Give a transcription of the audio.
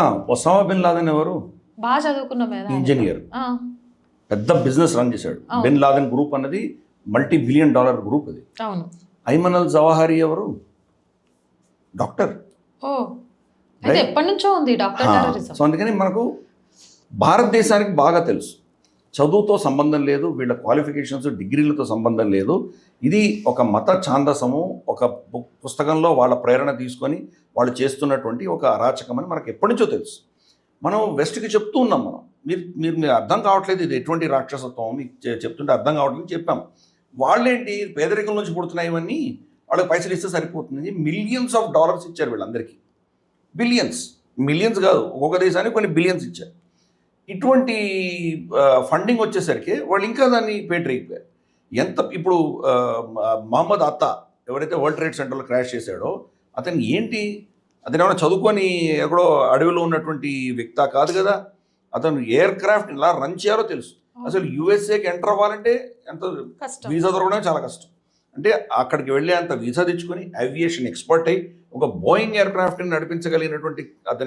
Osama bin Laden ఎవరు? బాగా చదువుకున్న. ఇంజనీర్. పెద్ద బిజినెస్ రన్ చేశాడు. బిన్ లాదెన్ గ్రూప్ అన్నది మల్టీ బిలియన్ డాలర్ గ్రూప్ అది. అవును. ఐమన్ అల్ జవాహరి ఎవరు? డాక్టర్. ఎప్పటి నుంచో ఉంది డాక్టర్ సో అందుకని మనకు భారతదేశానికి బాగా తెలుసు. చదువుతో సంబంధం లేదు వీళ్ళ క్వాలిఫికేషన్స్ డిగ్రీలతో సంబంధం లేదు. ఇది ఒక మత ఛాందసము ఒక పుస్తకంలో వాళ్ళ ప్రేరణ తీసుకొని వాళ్ళు చేస్తున్నటువంటి ఒక అరాచకం అని మనకు ఎప్పటి నుంచో తెలుసు. మనం వెస్ట్కి చెప్తూ ఉన్నాం మనం. మీరు మీరు మీరు అర్థం కావట్లేదు ఇది ఎటువంటి రాక్షసత్వం మీకు చెప్తుంటే అర్థం కావట్లేదు చెప్పాం. వాళ్ళేంటి పేదరికం నుంచి పుడుతున్నాయి ఇవన్నీ వాళ్ళకి పైసలు ఇస్తే సరిపోతుంది. మిలియన్స్ ఆఫ్ డాలర్స్ ఇచ్చారు వీళ్ళందరికీ. బిలియన్స్. మిలియన్స్ కాదు ఒక్కొక్క దేశానికి కొన్ని బిలియన్స్ ఇచ్చారు. ఇటువంటి ఫండింగ్ వచ్చేసరికి వాళ్ళు ఇంకా దాన్ని పేటరైపోయారు ఎంత ఇప్పుడు మహమ్మద్ అత్తా ఎవరైతే వరల్డ్ ట్రేడ్ సెంటర్లో క్రాష్ చేశాడో అతను ఏంటి అతను ఏమైనా చదువుకొని ఎక్కడో అడవిలో ఉన్నటువంటి వ్యక్త కాదు కదా అతను ఎయిర్ క్రాఫ్ట్ ఇలా రన్ చేయాలో తెలుసు. అసలు యుఎస్ఏకి ఎంటర్ అవ్వాలంటే ఎంత వీసా దొరకడం చాలా కష్టం. అంటే అక్కడికి వెళ్ళే అంత వీసా తెచ్చుకొని ఏవియేషన్ ఎక్స్పర్ట్ అయ్యి ఒక బోయింగ్ ఎయిర్ క్రాఫ్ట్ని నడిపించగలిగినటువంటి అతని